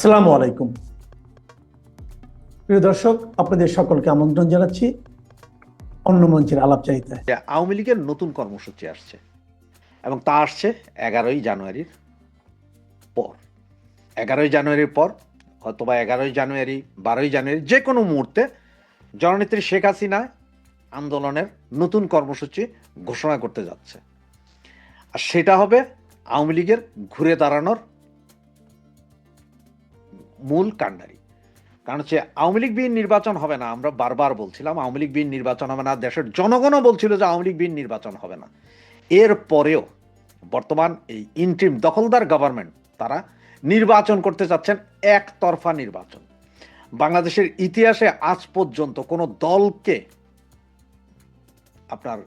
আসসালামু আলাইকুম। প্রিয় দর্শক, আপনাদের সকলকে আমন্ত্রণ জানাচ্ছি অন্য মঞ্চের আলাপ চাইতে আওয়ামী লীগের নতুন কর্মসূচি আসছে এবং তা আসছে এগারোই জানুয়ারির পর। এগারোই জানুয়ারির পর অথবা এগারোই জানুয়ারি, বারোই জানুয়ারি যে কোনো মুহূর্তে জননেত্রী শেখ হাসিনা আন্দোলনের নতুন কর্মসূচি ঘোষণা করতে যাচ্ছে। আর সেটা হবে আওয়ামী লীগের ঘুরে দাঁড়ানোর মূল কাণ্ডারি। কারণ হচ্ছে আওয়ামী লীগ বিহীন নির্বাচন হবে না, আমরা বারবার বলছিলাম আওয়ামী লীগ বিহীন নির্বাচন হবে না, দেশের জনগণও বলছিল যে আওয়ামী লীগ বিহীন নির্বাচন হবে না। এর পরেও বর্তমান এই ইন্ট্রিম দখলদার গভর্নমেন্ট তারা নির্বাচন করতে চাচ্ছেন একতরফা নির্বাচন। বাংলাদেশের ইতিহাসে আজ পর্যন্ত কোনো দলকে আপনার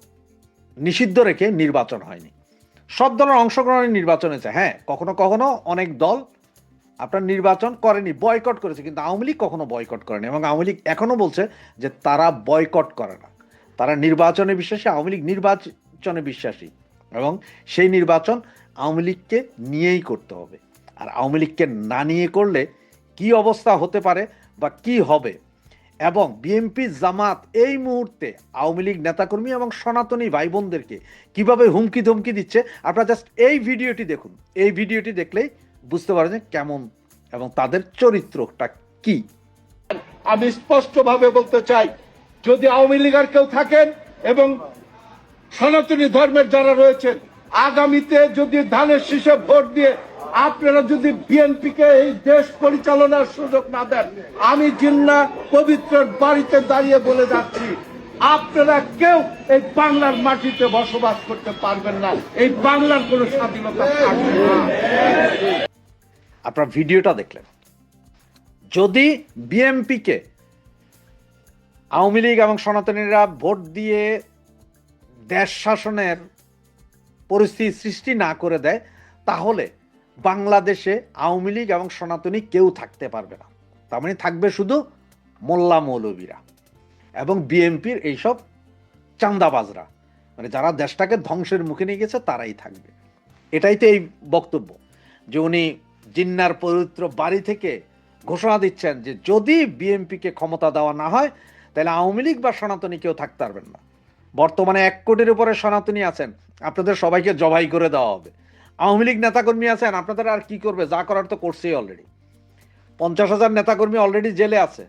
নিষিদ্ধ রেখে নির্বাচন হয়নি। সব দলের অংশগ্রহণে নির্বাচন হয়েছে। হ্যাঁ কখনো কখনো অনেক দল আপনার নির্বাচন করেনি বয়কট করেছে, কিন্তু আওয়ামী লীগ কখনো বয়কট করেনি এবং আওয়ামী লীগ এখনও বলছে যে তারা বয়কট করে না। তারা নির্বাচনে বিশ্বাসী, আওয়ামী লীগ নির্বাচনে বিশ্বাসী এবং সেই নির্বাচন আওয়ামী লীগকে নিয়েই করতে হবে। আর আওয়ামী লীগকে না নিয়ে করলে কি অবস্থা হতে পারে বা কি হবে? এবং বিএনপি, জামাত এই মুহূর্তে আওয়ামী লীগ নেতাকর্মী এবং সনাতনী ভাই বোনদেরকে কীভাবে হুমকি ধমকি দিচ্ছে, আপনারা জাস্ট এই ভিডিওটি দেখুন। এই ভিডিওটি দেখলেই বুঝতে পারবেন যে কেমন এবং তাদের চরিত্রটা কি। আমি স্পষ্টভাবে বলতে চাই, যদি আওয়ামী লীগের কেউ থাকেন এবং সনাতনী ধর্মের যারা রয়েছেন, আগামীতে যদি ধানের শীষে ভোট দিয়ে আপনারা যদি বিএনপিকে এই দেশ পরিচালনার সুযোগ না দেন, আমি জিন্না পবিত্র বাড়িতে দাঁড়িয়ে বলে যাচ্ছি, আপনারা কেউ এই বাংলার মাটিতে বসবাস করতে পারবেন না। এই বাংলার কোনো স্বাধীনতা থাকবে না। আপনার ভিডিওটা দেখলেন। যদি বিএমপিকে আওয়ামী লীগ এবং সনাতনীরা ভোট দিয়ে দেশ শাসনের পরিস্থিতি সৃষ্টি না করে দেয়, তাহলে বাংলাদেশে আওয়ামী লীগ এবং সনাতনী কেউ থাকতে পারবে না। তার মানে থাকবে শুধু মোল্লা মৌলবীরা এবং বিএনপির এইসব চান্দাবাজরা মানে যারা দেশটাকে ধ্বংসের মুখে নিয়ে গেছে, তারাই থাকবে। এটাই তো এই বক্তব্য যে উনি জিন্নার পবিত্র বাড়ি থেকে ঘোষণা দিচ্ছেন যে যদি বিএনপিকে ক্ষমতা দেওয়া না হয়, তাহলে আওয়ামী লীগ বা সনাতনী কেউ থাকতে পারবেন না। বর্তমানে এক কোটির উপরে সনাতনী আছেন। আপনাদের সবাইকে জবাই করে দেওয়া হবে। আওয়ামী লীগ নেতাকর্মী আছেন, আপনাদের আর কি করবে? যা করার তো করছেই অলরেডি পঞ্চাশ হাজার নেতাকর্মী অলরেডি জেলে আছে।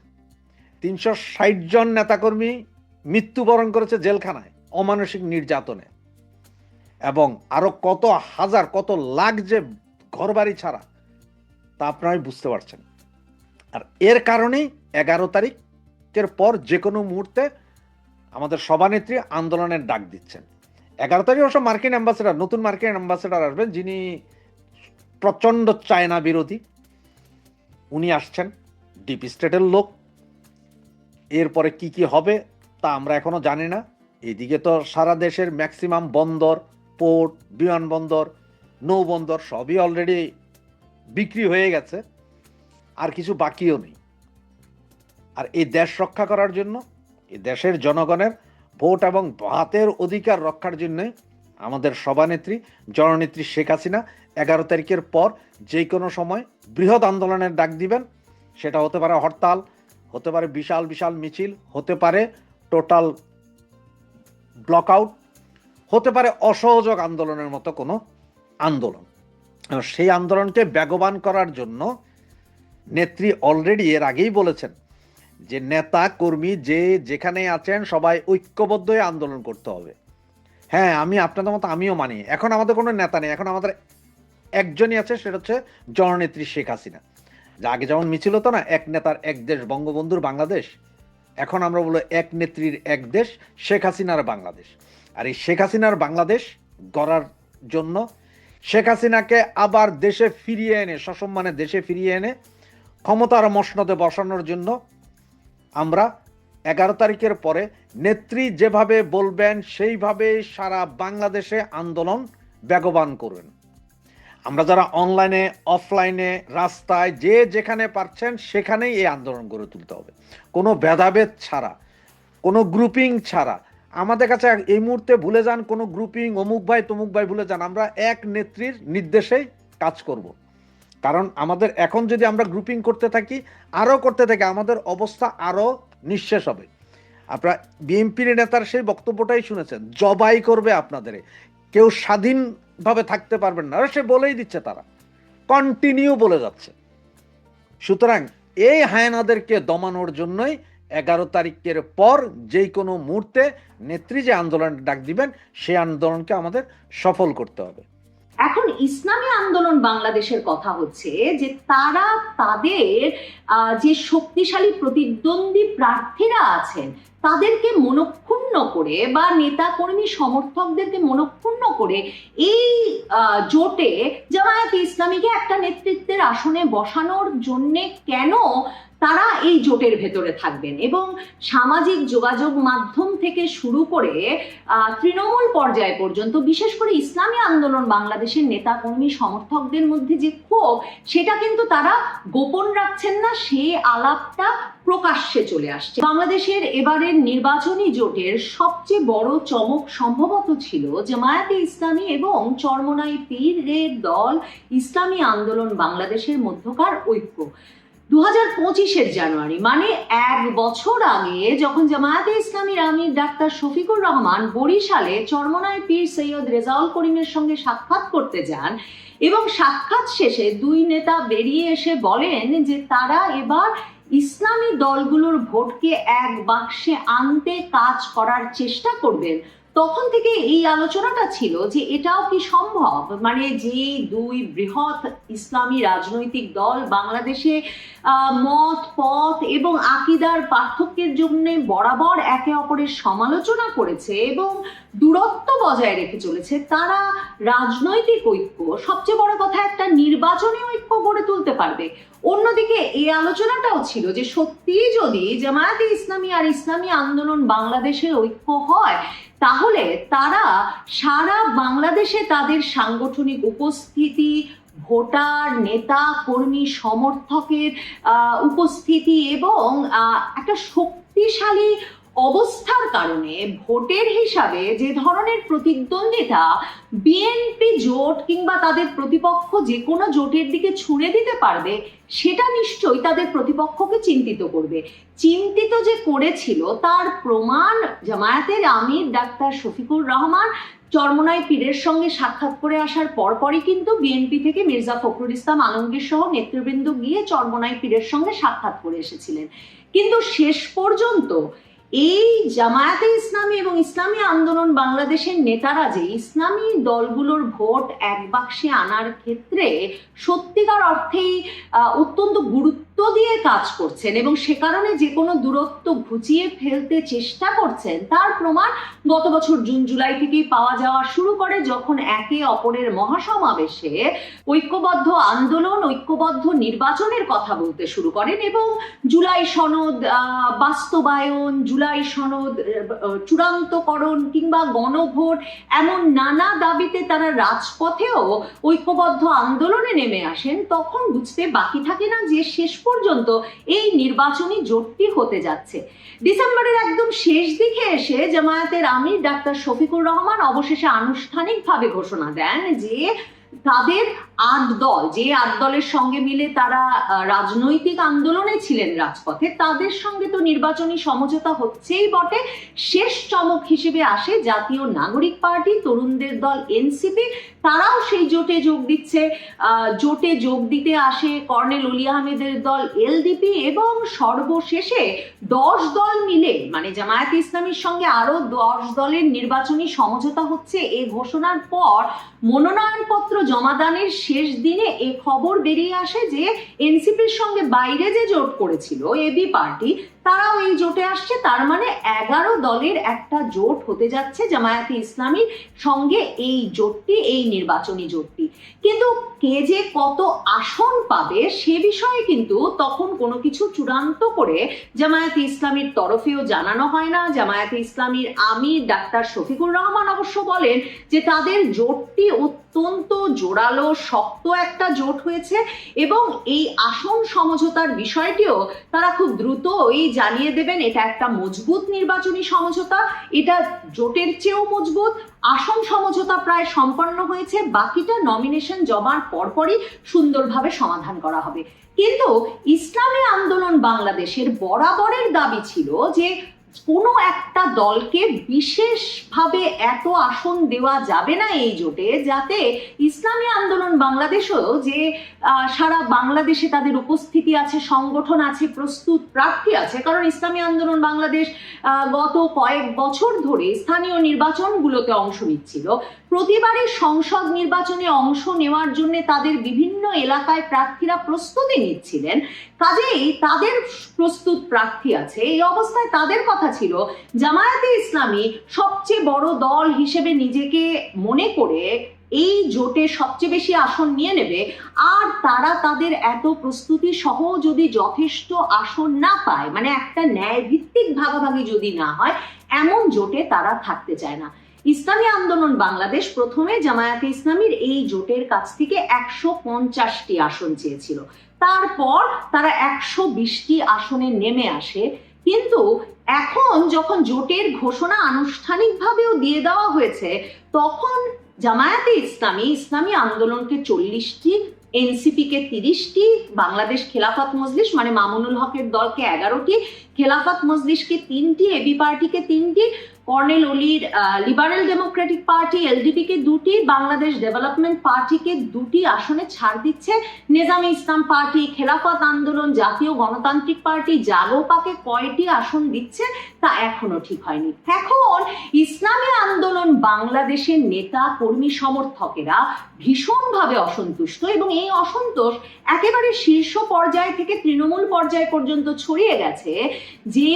তিনশো ষাট জন নেতাকর্মী মৃত্যুবরণ করেছে জেলখানায়, অমানসিক নির্যাতনে। এবং আরও কত হাজার, কত লাখ যে ঘরবাড়ি ছাড়া তা আপনারাই বুঝতে পারছেন। আর এর কারণেই এগারো তারিখের পর যে কোনো মুহূর্তে আমাদের সভানেত্রী আন্দোলনের ডাক দিচ্ছেন। এগারো তারিখ অবশ্য মার্কিন অ্যাম্বাসেডার, নতুন মার্কিন অ্যাম্বাসেডার আসবেন যিনি প্রচণ্ড চায়না বিরোধী। উনি আসছেন, ডিপ স্টেটের লোক। এরপরে কি কি হবে তা আমরা এখনও জানি না। এদিকে তো সারা দেশের ম্যাক্সিমাম বন্দর, পোর্ট, বিমানবন্দর, নৌবন্দর সবই অলরেডি বিক্রি হয়ে গেছে, আর কিছু বাকিও নেই। আর এই দেশ রক্ষা করার জন্য, এই দেশের জনগণের ভোট এবং ভাতের অধিকার রক্ষার জন্য আমাদের সভানেত্রী, জননেত্রী শেখ হাসিনা এগারো তারিখের পর যে কোনো সময় বৃহৎ আন্দোলনের ডাক দিবেন। সেটা হতে পারে হরতাল, হতে পারে বিশাল বিশাল মিছিল, হতে পারে টোটাল ব্লক আউট হতে পারে অসহযোগ আন্দোলনের মতো কোনো আন্দোলন। সেই আন্দোলনকে বেগবান করার জন্য নেত্রী অলরেডি এর আগেই বলেছেন যে নেতা, কর্মী যে যেখানে আছেন সবাই ঐক্যবদ্ধ হয়ে আন্দোলন করতে হবে। হ্যাঁ আমি আপনাদের মতো আমিও মানি। এখন আমাদের কোনো নেতা নেই। এখন আমাদের একজনই আছে, সেটা হচ্ছে জননেত্রী শেখ হাসিনা। যে আগে যেমন মিছিল হতো না, এক নেতার এক দেশ, বঙ্গবন্ধুর বাংলাদেশ। এখন আমরা বলব এক নেত্রীর এক দেশ, শেখ হাসিনার বাংলাদেশ। আর এই শেখ হাসিনার বাংলাদেশ গড়ার জন্য শেখ হাসিনাকে আবার দেশে ফিরিয়ে এনে, সসম্মানে দেশে ফিরিয়ে এনে ক্ষমতার মসনদে বসানোর জন্য আমরা এগারো তারিখের পরে নেত্রী যেভাবে বলবেন, সেইভাবে সারা বাংলাদেশে আন্দোলন বেগবান করবেন আমরা যারা অনলাইনে, অফলাইনে, রাস্তায়, যে যেখানে পারছেন, সেখানেই এই আন্দোলন গড়ে তুলতে হবে। কোনো ভেদাভেদ ছাড়া, কোনো গ্রুপিং ছাড়া আমাদের কাছে এই মুহূর্তে ভুলে যান কোনো গ্রুপিং অমুক ভাই, তমুক ভাই ভুলে যান। আমরা এক নেত্রীর নির্দেশেই কাজ করব। কারণ আমাদের এখন যদি আমরা গ্রুপিং করতে থাকি, আরও করতে থাকি, আমাদের অবস্থা আরও নিঃশেষ হবে। আপনারা বিএনপির নেতার সেই বক্তব্যটাই শুনেছেন, জবাই করবে আপনাদের। কেউ স্বাধীনভাবে থাকতে পারবেন না। সে বলেই দিচ্ছে তারা। কন্টিনিউ বলে যাচ্ছে। সুতরাং এই হায়নাদেরকে দমানোর জন্যই এগারো তারিখের পর যেই কোনো মুহূর্তে নেত্রী যে আন্দোলনের ডাক দিবেন, সেই আন্দোলনকে আমাদের সফল করতে হবে। এখন ইসলামী আন্দোলন বাংলাদেশের কথা হচ্ছে যে তারা তাদের যে শক্তিশালী প্রতিদ্বন্দ্বী প্রার্থীরা আছেন, তাদেরকে মনক্ষুণ্ণ করে বা নেতা কর্মী সমর্থকদেরকে মনক্ষুণ্ণ করে এই জোটে জামায়াত ইসলামীকে একটা নেতৃত্বের আসনে বসানোর জন্যে কেন তারা এই জোটের ভেতরে থাকবেন এবং সামাজিক যোগাযোগ মাধ্যম থেকে শুরু করে তৃণমূল পর্যায় পর্যন্ত, বিশেষ করে ইসলামী আন্দোলন, বাংলাদেশের নেতা কর্মী সমর্থকদের মধ্যে যে ক্ষোভ, সেটা কিন্তু তারা গোপন রাখছেন না, সেই আলাপটা প্রকাশ্যে চলে আসছে। বাংলাদেশের এবারের নির্বাচনী জোটের সবচেয়ে বড় চমক সম্ভবত ছিল জামায়াতে ইসলামী এবং চরমনাই পীরের দল, ইসলামী আন্দোলন, বাংলাদেশের মধ্যকার ঐক্য। দু হাজার পঁচিশের জানুয়ারি মানে এক বছর আগে যখন জামায়াতে ইসলামীর আমির ডাক্তার শফিকুর রহমান বরিশালে চরমনায় পীর সৈয়দ রেজাউল করিমের সঙ্গে সাক্ষাৎ করতে যান এবং সাক্ষাৎ শেষে দুই নেতা বেরিয়ে এসে বলেন যে তারা এবার ইসলামী দলগুলোর ভোটকে এক বাক্সে আনতে কাজ করার চেষ্টা করবেন। তখন থেকে এই আলোচনাটা ছিল যে এটাও কি সম্ভব? মানে যে দুই বৃহৎ ইসলামী রাজনৈতিক দল বাংলাদেশে মত, পথ এবং আকিদার পার্থক্যের জন্য বরাবর একে অপরের সমালোচনা করেছে এবং দূরত্ব বজায় রেখে চলেছে, তারা রাজনৈতিক ঐক্য, সবচেয়ে বড় কথা একটা নির্বাচনী ঐক্য গড়ে তুলতে পারবে। অন্যদিকে এই আলোচনাটাও ছিল যে সত্যিই যদি জামায়াতে ইসলামী আর ইসলামী আন্দোলন বাংলাদেশের ঐক্য হয় তাহলে তারা সারা বাংলাদেশে তাদের সাংগঠনিক উপস্থিতি, ভোটার, নেতা, কর্মী, সমর্থকের উপস্থিতি এবং একটা শক্তিশালী অবস্থার কারণে ভোটের হিসাবে যে ধরনের প্রতিদ্বন্দ্বিতা বিএনপি জোট কিংবা তাদের প্রতিপক্ষ যে কোনো জোটের দিকে ছুঁড়ে দিতে পারবে, সেটা নিশ্চয়ই তাদের প্রতিপক্ষকে চিন্তিত করবে। চিন্তিত যে করেছিল, তার প্রমাণ জামায়াতের আমির ডাক্তার শফিকুর রহমান চরমনাই পীরের সঙ্গে সাক্ষাৎ করে আসার পরপরই কিন্তু বিএনপি থেকে মির্জা ফখরুল ইসলাম আলমগীর সহ নেতৃবৃন্দ গিয়ে চরমনাই পীরের সঙ্গে সাক্ষাৎ করে এসেছিলেন। কিন্তু শেষ পর্যন্ত এই জামায়াতে ইসলামী এবং ইসলামী আন্দোলন বাংলাদেশের নেতারা যে ইসলামী দলগুলোর ভোট এক বাক্সে আনার ক্ষেত্রে সত্যিকার অর্থেই অত্যন্ত গুরুত্ব দিয়ে কাজ করছেন এবং সে কারণে যে কোনো দূরত্ব ঘুচিয়ে ফেলতে চেষ্টা করছেন, তার প্রমাণ গত বছর জুন, জুলাই থেকেই পাওয়া যাওয়া শুরু করে যখন একে অপরের মহাসমাবেশে ঐক্যবদ্ধ আন্দোলন, ঐক্যবদ্ধ নির্বাচনের কথা বলতে শুরু করেন এবং জুলাই সনদ বাস্তবায়ন, জুলাই সনদ চূড়ান্তকরণ কিংবা গণভোট এমন নানা দাবিতে তারা রাজপথেও ঐক্যবদ্ধ আন্দোলনে নেমে আসেন, তখন বুঝতে বাকি থাকে না যে শেষ পর্যন্ত এই নির্বাচনী জোটটি হতে যাচ্ছে। ডিসেম্বরের একদম শেষ দিকে এসে জামায়াতের আমির ডাক্তার শফিকুর রহমান অবশেষে আনুষ্ঠানিকভাবে ঘোষণা দেন যে তাদের আট দল, যে আট দলের সঙ্গে মিলে তারা রাজনৈতিক আন্দোলনে ছিলেন রাজপথে, তাদের সঙ্গে তো নির্বাচনী সমঝোতা হচ্ছেই বটে। শেষ চমক হিসেবে আসে জাতীয় নাগরিক পার্টি, তরুণদের দল, এনসিপি তারাও সেই জোটে যোগ দিচ্ছে। জোটে যোগ দিতে আসে কর্নেল অলি আহমেদের দল, এলডিপি এবং সর্বশেষে দশ দল মিলে মানে জামায়াত ইসলামীর সঙ্গে আরও দশ দলের নির্বাচনী সমঝোতা হচ্ছে। এ ঘোষণার পর মনোনয়নপত্র জমাদানের শেষ দিনে এ খবর বেরিয়ে আসে যে এনসিপির সঙ্গে বাইরে যে জোট করেছিল, এবি পার্টি তারাও এই জোটে আসছে। তার মানে এগারো দলের একটা জোট হতে যাচ্ছে জামায়াতে ইসলামীর সঙ্গে এই জোটটি, এই নির্বাচনী জোটটি। কিন্তু কে যে কত আসন পাবে সে বিষয়ে কিন্তু তখন কোনো কিছু চূড়ান্ত করে জামায়াতে ইসলামীর তরফেও জানানো হয় না। জামায়াতে ইসলামীর আমির ডাক্তার শফিকুর রহমান অবশ্য বলেন যে তাদের জোটটি অত্যন্ত জোরালো, শক্ত একটা জোট হয়েছে এবং এই আসন সমঝোতার বিষয়টিও তারা খুব দ্রুতই জানিয়ে দেবেন। এটা একটা মজবুত নির্বাচনী সমঝোতা। এটা জোটের চেয়েও মজবুত। আসন সমঝোতা প্রায় সম্পন্ন হয়েছে। বাকিটা নমিনেশন জমার পরপরই সুন্দরভাবে সমাধান করা হবে। কিন্তু ইসলামী আন্দোলন বাংলাদেশের বরাবরের দাবি ছিল যে কোনো একটা দলকে বিশেষভাবে এত আসন দেওয়া যাবে না এই জোটে, যাতে ইসলামী আন্দোলন বাংলাদেশও যে সারা বাংলাদেশে তাদের উপস্থিতি আছে, সংগঠন আছে, প্রস্তুত প্রার্থী আছে, কারণ ইসলামী আন্দোলন বাংলাদেশ গত কয়েক বছর ধরে স্থানীয় নির্বাচনগুলোতে অংশ নিচ্ছিল। প্রতিবারের সংসদ নির্বাচনে অংশ নেওয়ার জন্য তাদের বিভিন্ন এলাকায় প্রার্থীরা প্রস্তুতি নিচ্ছিলেন। কাজেই তাদের প্রস্তুত প্রার্থী আছে। এই অবস্থায় তাদের কথা ছিল, জামায়াতে ইসলামী সবচেয়ে বড় দল হিসেবে নিজেকে মনে করে এই জোটে সবচেয়ে বেশি আসন নিয়ে নেবে। আর তারা তাদের এত প্রস্তুতি সহ যদি যথেষ্ট আসন না পায় মানে একটা ন্যায় ভিত্তিক ভাগাভাগি যদি না হয়, এমন জোটে তারা থাকতে চায় না। ইসলামী আন্দোলন বাংলাদেশ প্রথমে জামায়াতে ইসলামীর এই জোটের কাছ থেকে একশো পঞ্চাশটি আসন চেয়েছিল। তারপর তারা একশো বিশটি আসনে নেমে আসে। কিন্তু এখন যখন জোটের ঘোষণা আনুষ্ঠানিকভাবেও দিয়ে দেওয়া হয়েছে, তখন জামায়াতে ইসলামী ইসলামী আন্দোলনকে চল্লিশটি এনসিপি কে তিরিশটি, বাংলাদেশ খেলাফত মজলিস মানে মামুনুল হকের দলকে এগারোটি, খেলাফত মজলিসকে তিনটি, এবি পার্টিকে তিনটি কর্নেল অলির লিবারেল ডেমোক্রেটিক পার্টি এলডিপি কে দুটি, বাংলাদেশ ডেভেলপমেন্ট পার্টিকে দুটি আসনে ছাড় দিচ্ছে। নেজামে ইসলাম পার্টি, খেলাফত আন্দোলন, জাতীয় গণতান্ত্রিক পার্টি জাগোপাকে কয়টি আসন দিচ্ছে তা এখনও ঠিক হয়নি। এখন ইসলামী আন্দোলন বাংলাদেশের নেতা, কর্মী, সমর্থকেরা ভীষণভাবে অসন্তুষ্ট এবং এই অসন্তোষ একেবারে শীর্ষ পর্যায় থেকে তৃণমূল পর্যায় পর্যন্ত ছড়িয়ে গেছে যে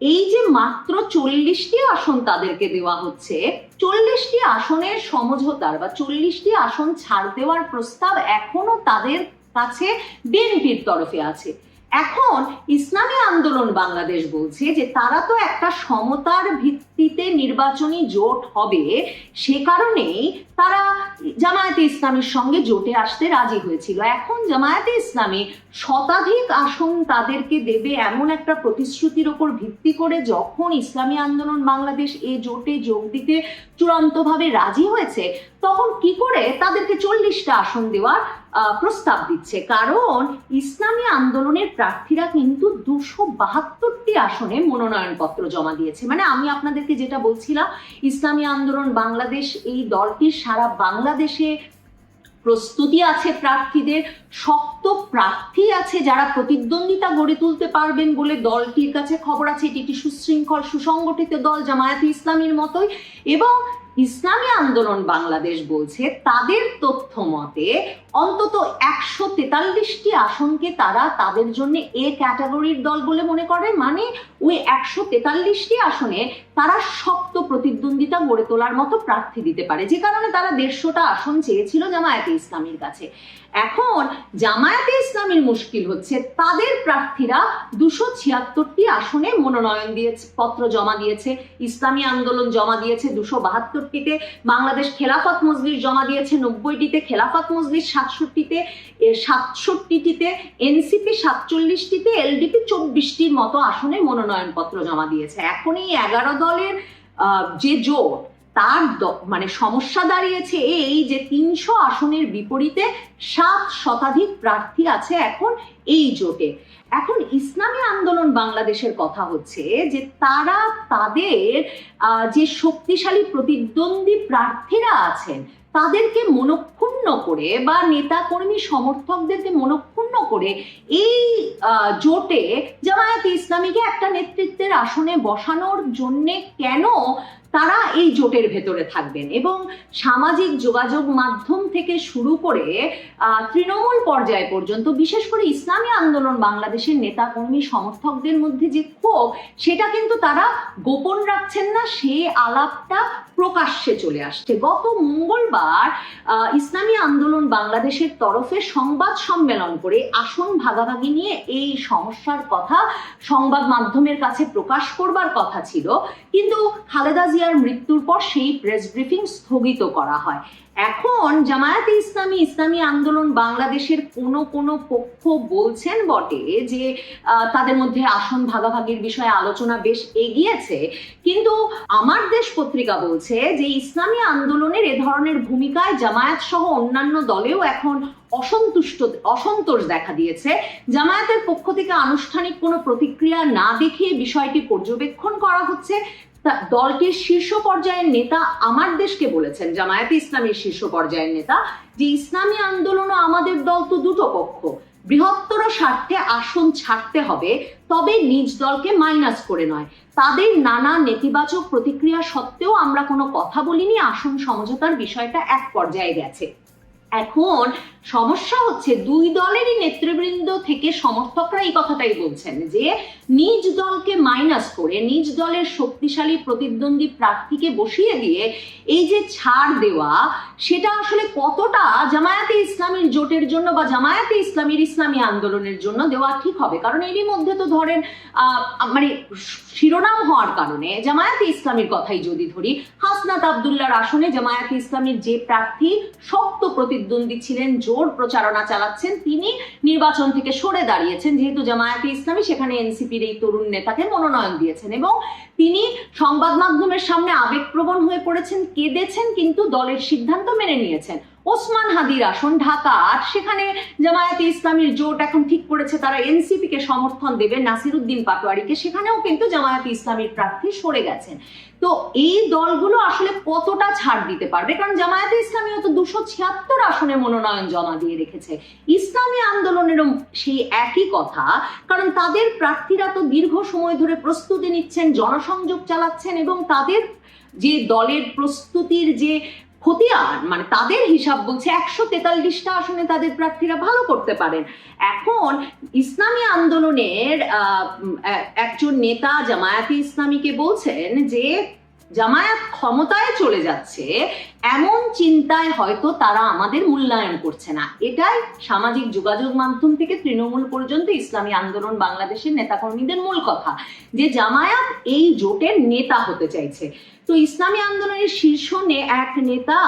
এই যে মাত্র চল্লিশটি আসন তাদেরকে দেওয়া হচ্ছে, চল্লিশটি আসনের সমঝোতার বা চল্লিশটি আসন ছাড় দেওয়ার প্রস্তাব এখনও তাদের কাছে বিএনপির তরফে আছে। এখন ইসলামী আন্দোলন বাংলাদেশ বলছে যে তারা তো একটা সমতার ভিত্তিতে নির্বাচনী জোট হবে, সে কারণেই তারা জামায়াতে ইসলামের সঙ্গে জোটে আসতে রাজি হয়েছিল। এখন জামায়াতে ইসলামী শতাধিক আসন তাদেরকে দেবে এমন একটা প্রতিশ্রুতির ওপর ভিত্তি করে যখন ইসলামী আন্দোলন বাংলাদেশ এ জোটে যোগ দিতে চূড়ান্তভাবে রাজি হয়েছে, তখন কি করে তাদেরকে চল্লিশটা আসন দেওয়ার প্রস্তাব দিচ্ছে। কারণ ইসলামী আন্দোলনের প্রার্থীরা কিন্তু দুশো বাহাত্তরটি আসনে মনোনয়নপত্র জমা দিয়েছে। মানে আমি আপনাদেরকে যেটা বলছিলাম, ইসলামী আন্দোলন বাংলাদেশ, এই দলটির সারা বাংলাদেশে প্রস্তুতি আছে প্রার্থীদের, শক্ত প্রার্থী আছে যারা প্রতিদ্বন্দ্বিতা গড়ে তুলতে পারবেন বলে দলটির কাছে খবর আছে। এটি একটি সুশৃঙ্খল, সুসংগঠিত দল, জামায়াতে ইসলামীর মতোই। এবং ইসলামী আন্দোলন বাংলাদেশ বলছে, তাদের তথ্য মতে, অন্তত একশো তেতাল্লিশটি আসনকে তারা তাদের জন্য এ ক্যাটাগরির দল বলে মনে করে। মানে ওই একশো তেতাল্লিশটি আসনে তারা শক্ত প্রতিদ্বন্দ্বিতা গড়ে তোলার মতো প্রার্থী দিতে পারে। যে কারণে তারা দেড়শোটা আসন চেয়েছিল জামায়াতে ইসলামীর কাছে। এখন জামায়াতে ইসলামের মুশকিল হচ্ছে। তাদের প্রার্থীরা দুশো ছিয়াত্তরটি আসনে মনোনয়ন দিয়েছে, পত্র জমা দিয়েছে, ইসলামী আন্দোলন জমা দিয়েছে দুশো বাহাত্তরটিতে, বাংলাদেশ খেলাফত মজলিস জমা দিয়েছে নব্বইটিতে, খেলাফত মজলিস সাতষট্টিতে সাতষট্টিটিতে, এনসিপি সাতচল্লিশটিতে, এলডিপি চব্বিশটির মতো আসনে মনোনয়নপত্র জমা দিয়েছে। এখন এই এগারো দলের যে জোট তার মানে সমস্যা দাঁড়িয়েছে এই যে তিনশো আসনের বিপরীতে সাত শতাধিক প্রার্থী আছে এখন এই জোটে। এখন ইসলামী আন্দোলন বাংলাদেশের কথা হচ্ছে যে তারা তাদের যে শক্তিশালী প্রতিদ্বন্দ্বী প্রার্থীরা আছেন, তাদেরকে মনক্ষুণ্ণ করে বা নেতা কর্মী সমর্থকদেরকে মনক্ষুণ্ণ করে এই জোটে জামায়াতে ইসলামীকে একটা নেতৃত্বের আসনে বসানোর জন্যে কেন তারা এই জোটের ভেতরে থাকবেন এবং সামাজিক যোগাযোগ মাধ্যম থেকে শুরু করে তৃণমূল পর্যায় পর্যন্ত, বিশেষ করে ইসলামী আন্দোলন, বাংলাদেশের নেতা কর্মী সমর্থকদের মধ্যে যে ক্ষোভ, সেটা কিন্তু তারা গোপন রাখছেন না, সে আলাপটা প্রকাশ্যে চলে আসছে। গত মঙ্গলবার ইসলামী আন্দোলন বাংলাদেশের তরফে সংবাদ সম্মেলন করে আসন ভাগাভাগি নিয়ে এই সমস্যার কথা সংবাদ মাধ্যমের কাছে প্রকাশ করবার কথা ছিল। কিন্তু খালেদা জিয়ার মৃত্যুর পর সেই প্রেস ব্রিফিং স্থগিত করা হয়। এখন জামায়াতে ইসলামী ইসলামী আন্দোলন বাংলাদেশের কোন কোন পক্ষ বলছেন বটে যে তাদের মধ্যে আসন ভাগাভাগির বিষয়ে আলোচনা বেশ এগিয়েছে। কিন্তু আমার দেশ পত্রিকা বলছে যে, ইসলামী আন্দোলনের এ ধরনের ভূমিকায় জামায়াত সহ অন্যান্য দলেও এখন অসন্তুষ্ট, অসন্তোষ দেখা দিয়েছে। জামায়াতের পক্ষ থেকে আনুষ্ঠানিক কোনো প্রতিক্রিয়া না দেখিয়ে বিষয়টি পর্যবেক্ষণ করা হচ্ছে। দলটির শীর্ষ পর্যায়ের নেতা আমার দেশকে বলেছেন, জামায়াতে ইসলামের শীর্ষ পর্যায়ের নেতা, যে ইসলামী আন্দোলন আমাদের দল তো দুটো পক্ষ। বৃহত্তর স্বার্থে আসন ছাড়তে হবে, তবে নিজ দলকে মাইনাস করে নয়। তাদের নানা নেতিবাচক প্রতিক্রিয়া সত্ত্বেও আমরা কোনো কথা বলিনি, আসন সমঝোতার বিষয়টা এক পর্যায়ে গেছে। এখন সমস্যা হচ্ছে দুই দলেরই নেতৃবৃন্দ থেকে সমর্থকরা এই কথাটাই বলছেন যে নিজ দলকে মাইনাস করে, নিজ দলের শক্তিশালী প্রতিদ্বন্দ্বী প্রার্থীকে বসিয়ে দিয়ে এই যে ছাড় দেওয়া, সেটা আসলে কতটা জামায়াতে ইসলামীর জোটের জন্য বা জামায়াতে ইসলামীর ইসলামী আন্দোলনের জন্য দেওয়া ঠিক হবে? কারণ এরই মধ্যে তো ধরেন মানে শিরোনাম হওয়ার কারণে জামায়াতে ইসলামীর কথাই যদি ধরি, হাসনাত আবদুল্লাহর আসনে জামায়াতে ইসলামীর যে প্রার্থী, শক্ত প্রতিদ্বন্দ্বী ছিলেন, জোর প্রচারণা চালাচ্ছেন, তিনি নির্বাচন থেকে সরে দাঁড়িয়েছেন, যেহেতু জামায়াতে ইসলামী, সেখানে এনসিপির এই তরুণ নেতাকে মনোনয়ন দিয়েছেন। এবং তিনি সংবাদ মাধ্যমের সামনে আবেগপ্রবণ হয়ে পড়েছেন, কেঁদেছেন, কিন্তু দলের সিদ্ধান্ত মেনে নিয়েছেন। ওসমান হাদির আসন ঢাকা। আট সেখানে জামায়াতে ইসলামীর জোট এখন ঠিক করেছে, তারা এনসিপি কে সমর্থন দেবে নাসিরুদ্দিন পাটোয়ারিকে। সেখানেও কিন্তু জামায়াতে ইসলামীর প্রার্থী সরে গেছেন। তো এই দলগুলো আসলে কতটা ছাড় দিতে পারবে? কারণ জামায়াতে ইসলামীও তো দুশো ছিয়াত্তর আসনে মনোনয়ন জমা দিয়ে রেখেছে। ইসলামী আন্দোলনেরও সেই একই কথা, কারণ তাদের প্রার্থীরা তো দীর্ঘ সময় ধরে প্রস্তুতি নিচ্ছেন, জনসংযোগ চালাচ্ছেন এবং তাদের যে দলের প্রস্তুতির যে খতিয়ান মানে তাদের হিসাব বলছে একশো তেতাল্লিশটা আসনে তাদের প্রার্থীরা ভালো করতে পারেন। এখন ইসলামী আন্দোলনের একজন নেতা জামায়াতে ইসলামীকে বলছেন যে জামায়াত ক্ষমতায় চলে যাচ্ছে, এমন চিন্তায় হয়তো তারা আমাদের মূল্যায়ন করছে না। এটাই সামাজিক যোগাযোগ মাধ্যম থেকে তৃণমূল পর্যন্ত ইসলামী আন্দোলন বাংলাদেশের নেতাকর্মীদের মূল কথা, যে জামায়াত এই জোটের নেতা হতে চাইছে। তো ইসলামী আন্দোলনের শীর্ষ এক নেতা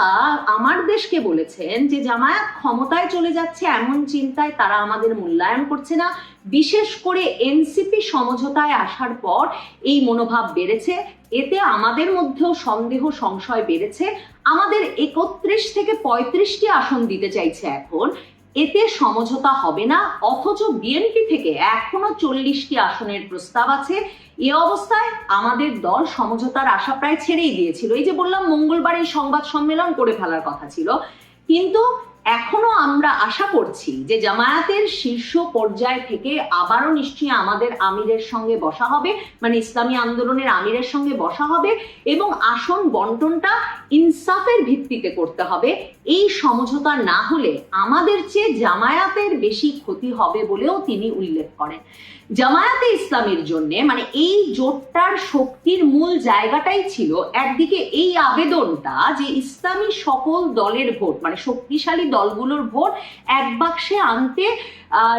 আমার দেশকে বলেছেন যে জামায়াত ক্ষমতায় চলে যাচ্ছে, এমন চিন্তায় তারা আমাদের মূল্যায়ন করছে না। বিশেষ করে এনসিপি সমঝোতায় আসার পর এই মনোভাব বেড়েছে। এতে আমাদের মধ্যেও সন্দেহ, সংশয় বেড়েছে। আমাদের একত্রিশ থেকে পঁয়ত্রিশটি আসন দিতে চাইছে এখন। এতে সমঝোতা হবে না, অথচ বিএনপি থেকে এখনও চল্লিশটি আসনের প্রস্তাব আছে। এ অবস্থায় আমাদের দল সমঝোতার আশা প্রায় ছেড়েই দিয়েছিল। এই যে বললাম, মঙ্গলবার এই সংবাদ সম্মেলন করে ফেলার কথা ছিল। কিন্তু এখনও আমরা আশা করছি যে জামায়াতের শীর্ষ পর্যায় থেকে আবারও নিশ্চয়ই আমাদের আমিরের সঙ্গে বসা হবে মানে ইসলামী আন্দোলনের আমিরের সঙ্গে বসা হবে এবং আসন বন্টনটা ইনসাফের ভিত্তিতে করতে হবে। এই সমঝোতা না হলে আমাদের চেয়ে জামায়াতের বেশি ক্ষতি হবে বলেও তিনি উল্লেখ করেন। জামায়াতে ইসলামের জন্য মানে এই জোটটার শক্তির মূল জায়গাটাই ছিল একদিকে এই আবেদনটা যে ইসলামী সকল দলের ভোট মানে শক্তিশালী দলগুলোর ভোট এক বাক্সে আনতে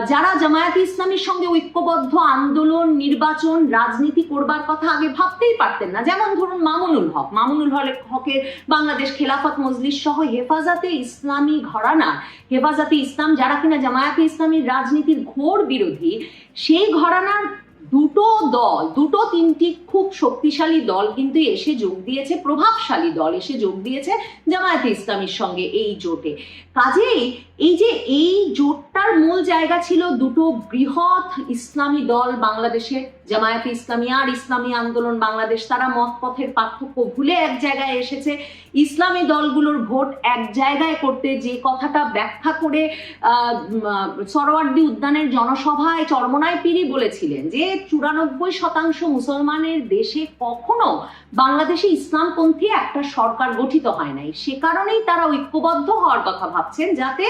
যারা জামায়াতে ইসলামের সঙ্গে ঐক্যবদ্ধ, আন্দোলন, নির্বাচন, রাজনীতি করবার কথা আগে ভাবতেই পারতেন না। যেমন ধরুন মামুনুল হক। মামুনুল হক- হকের বাংলাদেশ খেলাফত মজলিস সহ হেফাজতে ইসলামী ঘরানা, হেফাজতে ইসলাম যারা কিনা জামায়াতে ইসলামীর রাজনীতির ঘোর বিরোধী, সেই ঘরানার দুটো দল, দুটো তিনটি খুব শক্তিশালী দল কিন্তু এসে যোগ দিয়েছে, প্রভাবশালী দল এসে যোগ দিয়েছে জামায়াতে ইসলামীর সঙ্গে এই জোটে। কাজেই এই যে এই জোটটার মূল জায়গা ছিল দুটো বৃহৎ ইসলামী দল বাংলাদেশে জামায়াতে ইসলামী আর ইসলামী আন্দোলন বাংলাদেশ তারা মত পথের পার্থক্য ভুলে এক জায়গায় এসেছে। ইসলামী দলগুলোর ভোট এক জায়গায় করতে যে কথাটা ব্যাখ্যা করে উম, উদ্যানের জনসভায় চরমনায় পিরি বলেছিলেন যে চুরানব্বই শতাংশ মুসলমানের দেশে কখনো বাংলাদেশে ইসলামপন্থী একটা সরকার গঠিত হয় নাই। সে কারণেই তারা ঐক্যবদ্ধ হওয়ার কথা ভাবছেন যাতে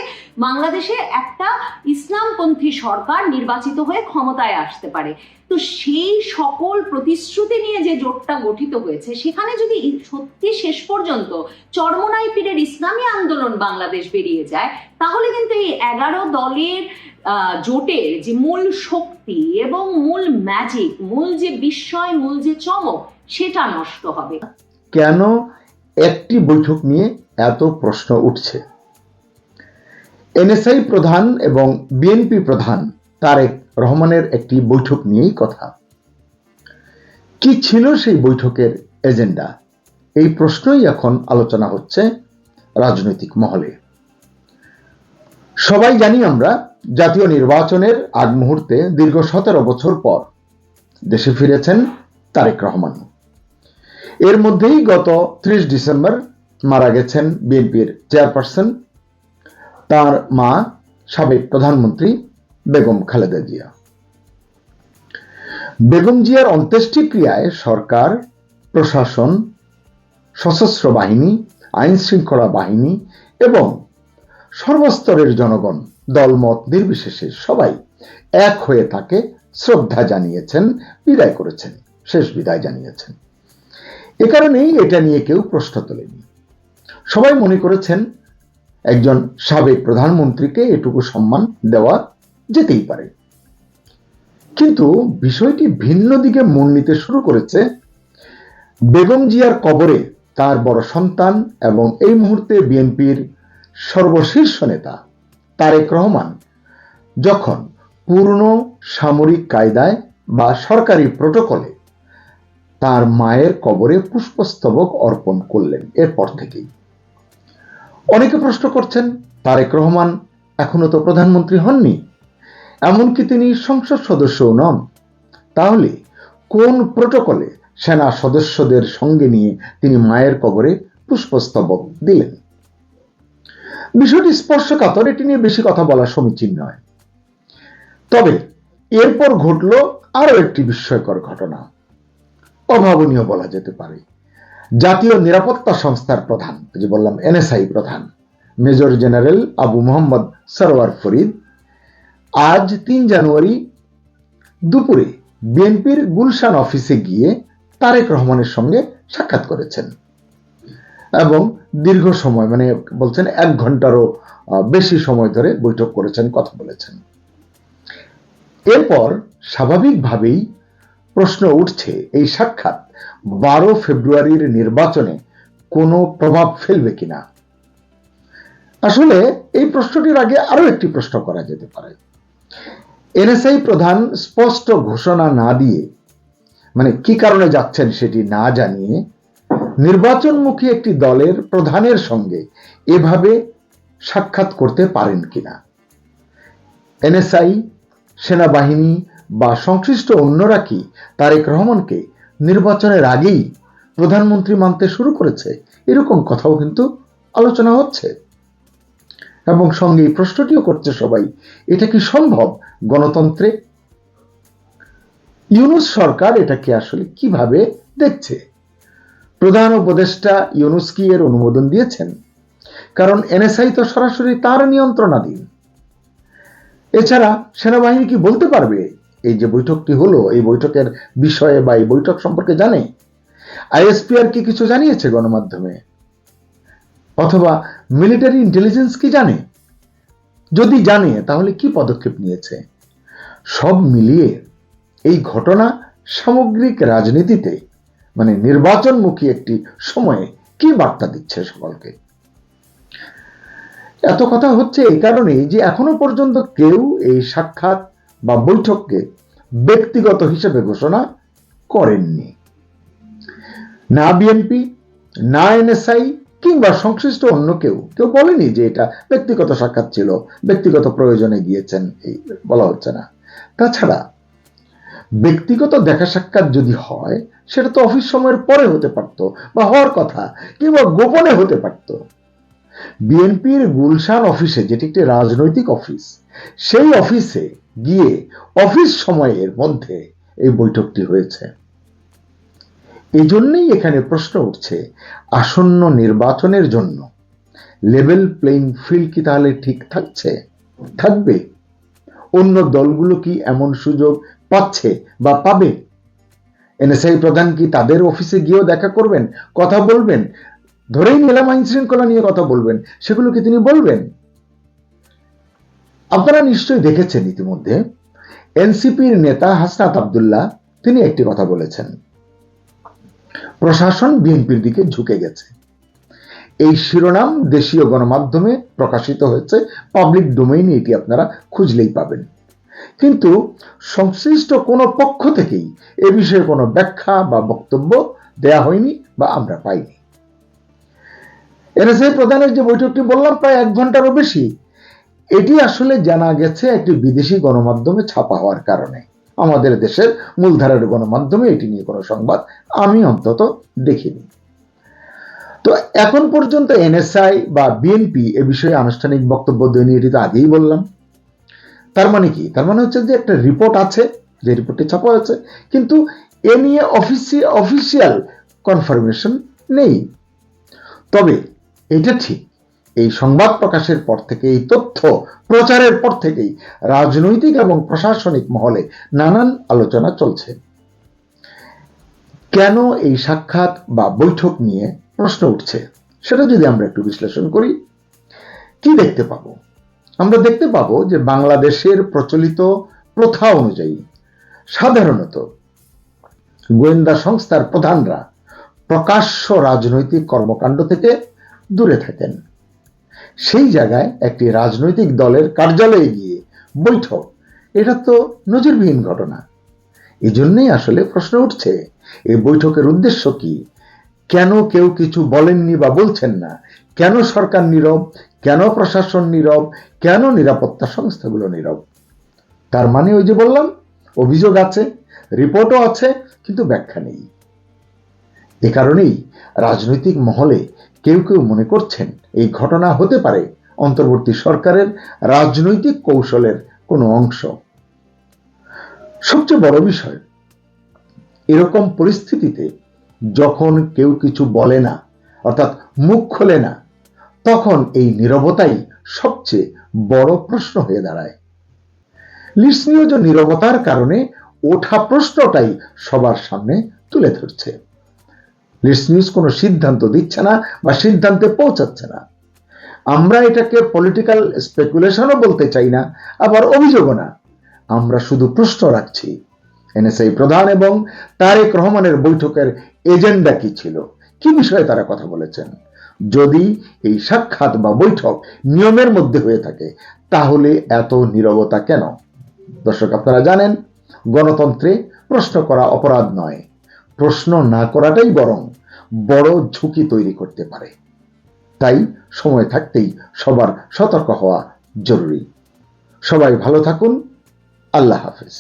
বাংলাদেশে একটা ইসলামপন্থী সরকার নির্বাচিত হয়ে ক্ষমতায় আসতে পারে। তো সেই সকল প্রতিশ্রুতি নিয়ে যে জোটটা গঠিত হয়েছে, সেখানে যদি সত্যি শেষ পর্যন্ত চরমনাই পীরের ইসলামী আন্দোলন বাংলাদেশ বেরিয়ে যায়, তাহলে কিন্তু এই এগারো দলের জোটের যে মূল শক্তি এবং মূল ম্যাজিক মূল যে বিস্ময়, মূল যে চমক, সেটা নষ্ট হবে। কেন একটি বৈঠক নিয়ে এত প্রশ্ন উঠছে? এনএসআই প্রধান এবং বিএনপি প্রধান তারেক রহমানের একটি বৈঠক নিয়েই কথা। কি ছিল সেই বৈঠকের এজেন্ডা? এই প্রশ্নই এখন আলোচনা হচ্ছে রাজনৈতিক মহলে। সবাই জানি আমরা জাতীয় নির্বাচনের আগ মুহূর্তে দীর্ঘ সতেরো বছর পর দেশে ফিরেছেন তারেক রহমান। এর মধ্যেই গত ত্রিশ ডিসেম্বর মারা গেছেন বিএনপির চেয়ারপারসন তার মা সাবেক প্রধানমন্ত্রী বেগম খালেদা জিয়া। বেগম জিয়ার অন্ত্যেষ্টিক্রিয়ায় সরকার, প্রশাসন, সশস্ত্র বাহিনী আইন শৃঙ্খলা বাহিনী এবং সর্বস্তরের জনগণ, দলমত নির্বিশেষে সবাই এক হয়ে তাকে শ্রদ্ধা জানিয়েছেন, বিদায় করেছেন, শেষ বিদায় জানিয়েছেন। এ কারণেই এটা নিয়ে কেউ প্রশ্ন তোলেনি। সবাই মনে করেছেন একজন সাবেক প্রধানমন্ত্রীকে এটুকু সম্মান দেওয়া যেতেই পারে। কিন্তু বিষয়টি ভিন্ন দিকে মন নিতে শুরু করেছে। বেগম জিয়ার কবরে তার বড় সন্তান এবং এই মুহূর্তে বিএনপির সর্বশীর্ষ নেতা তারেক রহমান যখন পূর্ণ সামরিক কায়দায় বা সরকারি প্রোটোকলে তার মায়ের কবরে পুষ্পস্তবক অর্পণ করলেন এরপর থেকেই। অনেকে প্রশ্ন করছেন, তারেক রহমান এখনও তো প্রধানমন্ত্রী হননি। এমনকি তিনি সংসদ সদস্যও নন। তাহলে কোন প্রোটোকলে সেনা সদস্যদের সঙ্গে নিয়ে তিনি মায়ের কবরে পুষ্পস্তবক দিলেন? বিষয়টি স্পর্শকাতর, এটি নিয়ে বেশি কথা বলা সমীচীন নয়। তবে এরপর ঘটল আরও একটি বিস্ময়কর ঘটনা। অভাবনীয় বলা যেতে পারে। জাতীয় নিরাপত্তা সংস্থার প্রধান যে বললাম, এনএসআই প্রধান, মেজর জেনারেল আবু মোহাম্মদ সরোয়ার ফরিদ। আজ তিন জানুয়ারি দুপুরে বিএনপির গুলশান অফিসে গিয়ে তারেক রহমানের সঙ্গে সাক্ষাৎ করেছেন। এবং দীর্ঘ সময় মানে বলছেন এক ঘন্টারও বেশি সময় ধরে বৈঠক করেছেন, কথা বলেছেন। এরপর স্বাভাবিকভাবেই প্রশ্ন উঠছে, এই সাক্ষাৎ বারো ফেব্রুয়ারির নির্বাচনে কোনো প্রভাব ফেলবে কিনা? আসলে এই প্রশ্নটির আগে আরও একটি প্রশ্ন করা যেতে পারে। এনএসআই প্রধান স্পষ্ট ঘোষণা না দিয়ে মানে কি কারণে যাচ্ছেন সেটি না জানিয়ে, নির্বাচনমুখী একটি দলের প্রধানের সঙ্গে এভাবে সাক্ষাৎ করতে পারেন কিনা? এনএসআই, সেনাবাহিনী বা সংশ্লিষ্ট অন্যরা কি? তারেক রহমানকে নির্বাচনের আগেই প্রধানমন্ত্রী মানতে শুরু করেছে? এরকম কথাও কিন্তু আলোচনা হচ্ছে। এবং সঙ্গে প্রশ্নটিও করছে সবাই, এটা কি সম্ভব গণতন্ত্রে? ইউনুস সরকার এটাকে আসলে কীভাবে দেখছে? প্রধান উপদেষ্টা ইউনুস কি এর অনুমোদন দিয়েছেন? কারণ এনএসআই তো সরাসরি তার নিয়ন্ত্রণাধীন। এছাড়া সেনাবাহিনী কি বলতে পারবে? এই যে বৈঠকটি হলো, এই বৈঠকের বিষয়ে বা এই বৈঠক সম্পর্কে জানে? আইএসপিআর কি কিছু জানিয়েছে গণমাধ্যমে? অথবা মিলিটারি ইন্টেলিজেন্স কি জানে? যদি জানে, তাহলে কি পদক্ষেপ নিয়েছে? সব মিলিয়ে এই ঘটনা সামগ্রিক রাজনীতিতে মানে নির্বাচনমুখী একটি সময়ে কি বার্তা দিচ্ছে সকলকে? এত কথা হচ্ছে এই কারণেই যে এখনও পর্যন্ত কেউ এই সাক্ষাৎ বা বৈঠককে ব্যক্তিগত হিসেবে ঘোষণা করেননি। না বিএনপি, না এনএসআই কিংবা সংশ্লিষ্ট অন্য কেউ কেউ বলেনি যে এটা ব্যক্তিগত সাক্ষাৎ ছিল, ব্যক্তিগত প্রয়োজনে গিয়েছেন এই বলা হচ্ছে না। তাছাড়া ব্যক্তিগত দেখা সাক্ষাৎ যদি হয়, সেটা তো অফিস সময়ের পরে হতে পারত বা হওয়ার কথা, কিংবা গোপনে হতে পারত। বিএনপির গুলশান অফিসে যেটি একটি রাজনৈতিক অফিস, সেই অফিসে গিয়ে অফিস সময়ের মধ্যে এই বৈঠকটি হয়েছে। এই জন্যই এখানে প্রশ্ন উঠছে, আসন্ন নির্বাচনের জন্য লেভেল প্লেইং ফিল্ড কি তাহলে ঠিক থাকছে, থাকবে? অন্য দলগুলো কি এমন সুযোগ পাচ্ছে বা পাবে? এনএসআই প্রধান কি তাদের অফিসে গিয়েও দেখা করবেন, কথা বলবেন? ধরেই নিলাম আইন শৃঙ্খলা নিয়ে কথা বলবেন, সেগুলো কি তিনি বলবেন? আপনারা নিশ্চয়ই দেখেছেন ইতিমধ্যে এনসিপির নেতা হাসনাত আবদুল্লাহ, তিনি একটি কথা বলেছেন। প্রশাসন বিএনপির দিকে ঝুঁকে গেছে। এই শিরোনাম দেশীয় গণমাধ্যমে প্রকাশিত হয়েছে পাবলিক ডোমেইনে এটি আপনারা খুঁজলেই পাবেন। কিন্তু সংশ্লিষ্ট কোনো পক্ষ থেকেই এ বিষয়ে কোনো ব্যাখ্যা বা বক্তব্য দেয়া হয়নি বা আমরা পাইনি। এনএসআই প্রধানের যে বৈঠকটি বললাম, প্রায় এক ঘন্টারও বেশি এটি আসলে জানা গেছে একটি বিদেশি গণমাধ্যমে ছাপা হওয়ার কারণে। আমাদের দেশের মূলধারার গণমাধ্যমে এটি নিয়ে কোনো সংবাদ আমি অন্তত দেখিনি। তো এখন পর্যন্ত এনএসআই বা বিএনপি এ বিষয়ে আনুষ্ঠানিক বক্তব্য দেয়নি, এটি তো আগেই বললাম। তার মানে কি? তার মানে হচ্ছে যে একটা রিপোর্ট আছে, যে রিপোর্টটি ছাপা হয়েছে, কিন্তু এ নিয়ে অফিসি, অফিসিয়াল কনফার্মেশন নেই। তবে এটা ঠিক এই সংবাদ প্রকাশের পর থেকে এই তথ্য প্রচারের পর থেকেই রাজনৈতিক এবং প্রশাসনিক মহলে নানান আলোচনা চলছে। কেন এই সাক্ষাৎ বা বৈঠক নিয়ে প্রশ্ন উঠছে? সেটা যদি আমরা একটু বিশ্লেষণ করি, কি দেখতে পাবো? আমরা দেখতে পাবো যে বাংলাদেশের প্রচলিত প্রথা অনুযায়ী সাধারণত গোয়েন্দা সংস্থার প্রধানরা প্রকাশ্য রাজনৈতিক কর্মকাণ্ড থেকে দূরে থাকেন। সেই জায়গায় একটি রাজনৈতিক দলের কার্যালয়ে গিয়ে বৈঠক। এটা তো নজিরবিহীন ঘটনা। এই জন্যই আসলে প্রশ্ন উঠছে, এই বৈঠকের উদ্দেশ্য কি? কেন কেউ কিছু বলেননি বা বলছেন না? কেন সরকার নীরব? কেন প্রশাসন নীরব? কেন নিরাপত্তা সংস্থাগুলো নীরব? তার মানে ওই যে বললাম, অভিযোগ আছে, রিপোর্টও আছে, কিন্তু ব্যাখ্যা নেই। এ কারণেই রাজনৈতিক মহলে কেউ কেউ মনে করছেন এই ঘটনা হতে পারে অন্তর্বর্তী সরকারের রাজনৈতিক কৌশলের কোনো অংশ। সবচেয়ে বড় বিষয়, এরকম পরিস্থিতিতে যখন কেউ কিছু বলে না, অর্থাৎ মুখ খোলে না, তখন এই নীরবতাই সবচেয়ে বড় প্রশ্ন হয়ে দাঁড়ায়। লিস্ট যে নীরবতার কারণে ওঠা প্রশ্নটাই সবার সামনে তুলে ধরছে। নিউজ কোনো সিদ্ধান্ত দিচ্ছে না বা সিদ্ধান্তে পৌঁছাচ্ছে না। আমরা এটাকে পলিটিক্যাল স্পেকুলেশনও বলতে চাই না, আবার অভিযোগও না। আমরা শুধু প্রশ্ন রাখছি। এনএসআই প্রধান এবং তারেক রহমানের বৈঠকের এজেন্ডা কি ছিল? কি বিষয়ে তারা কথা বলেছেন? যদি এই সাক্ষাৎ বা বৈঠক নিয়মের মধ্যে হয়ে থাকে, তাহলে এত নীরবতা কেন? দর্শক, আপনারা জানেন, গণতন্ত্রে প্রশ্ন করা অপরাধ নয়। প্রশ্ন না করাটাই বরং বড় ঝুঁকি তৈরি করতে পারে। তাই সময় থাকতেই সবার সতর্ক হওয়া জরুরি। সবাই ভালো থাকুন। আল্লাহ হাফেজ।